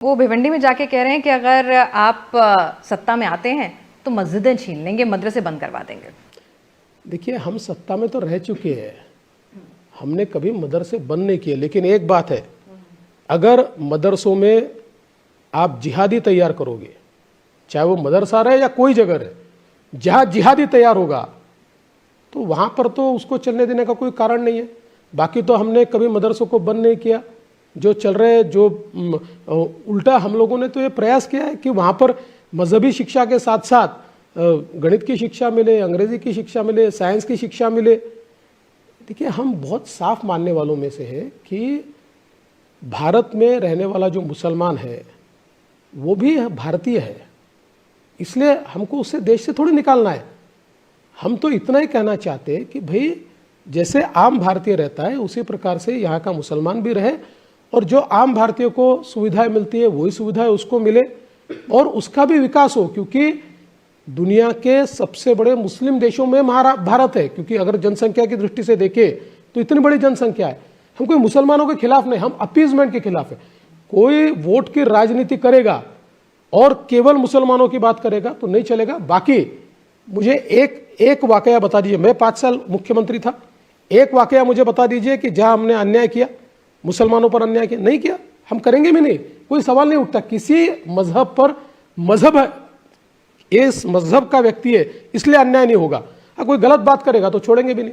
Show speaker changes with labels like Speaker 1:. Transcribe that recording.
Speaker 1: वो भिवंडी में जाके कह रहे हैं कि अगर आप सत्ता में आते हैं तो मस्जिदें छीन लेंगे, मदरसे बंद करवा देंगे।
Speaker 2: देखिए, हम सत्ता में तो रह चुके हैं। हमने कभी मदरसे बंद नहीं किए। लेकिन एक बात है, अगर मदरसों में आप जिहादी तैयार करोगे, चाहे वो मदरसा रहे या कोई जगह रहे, जहाँ जिहादी तैयार होगा तो वहाँ पर तो उसको चलने देने का कोई कारण नहीं है। बाकी तो हमने कभी मदरसों को बंद नहीं किया। जो चल रहे जो उल्टा हम लोगों ने तो ये प्रयास किया है कि वहाँ पर मजहबी शिक्षा के साथ साथ गणित की शिक्षा मिले, अंग्रेज़ी की शिक्षा मिले, साइंस की शिक्षा मिले। देखिए, हम बहुत साफ़ मानने वालों में से हैं कि भारत में रहने वाला जो मुसलमान है, वो भी भारतीय है। इसलिए हमको उससे देश से थोड़ी निकालना है। हम तो इतना ही कहना चाहते हैं कि भाई, जैसे आम भारतीय रहता है, उसी प्रकार से यहाँ का मुसलमान भी रहे और जो आम भारतीयों को सुविधाएँ मिलती है, वही सुविधाएँ उसको मिले और उसका भी विकास हो, क्योंकि दुनिया के सबसे बड़े मुस्लिम देशों में भारत है, क्योंकि अगर जनसंख्या की दृष्टि से देखें तो इतनी बड़ी जनसंख्या है। हम कोई मुसलमानों के खिलाफ नहीं, हम अपीजमेंट के खिलाफ है। कोई वोट की राजनीति करेगा और केवल मुसलमानों की बात करेगा तो नहीं चलेगा। बाकी मुझे एक एक वाकया बता दीजिए, मैं पाँच साल मुख्यमंत्री था। एक वाकया मुझे बता दीजिए कि जहाँ हमने अन्याय किया मुसलमानों पर अन्याय किया? नहीं किया। हम करेंगे भी नहीं। कोई सवाल नहीं उठता। किसी मज़हब पर मज़हब है। इस मज़हब का व्यक्ति है, इसलिए अन्याय नहीं होगा। अगर कोई गलत बात करेगा तो छोड़ेंगे भी नहीं।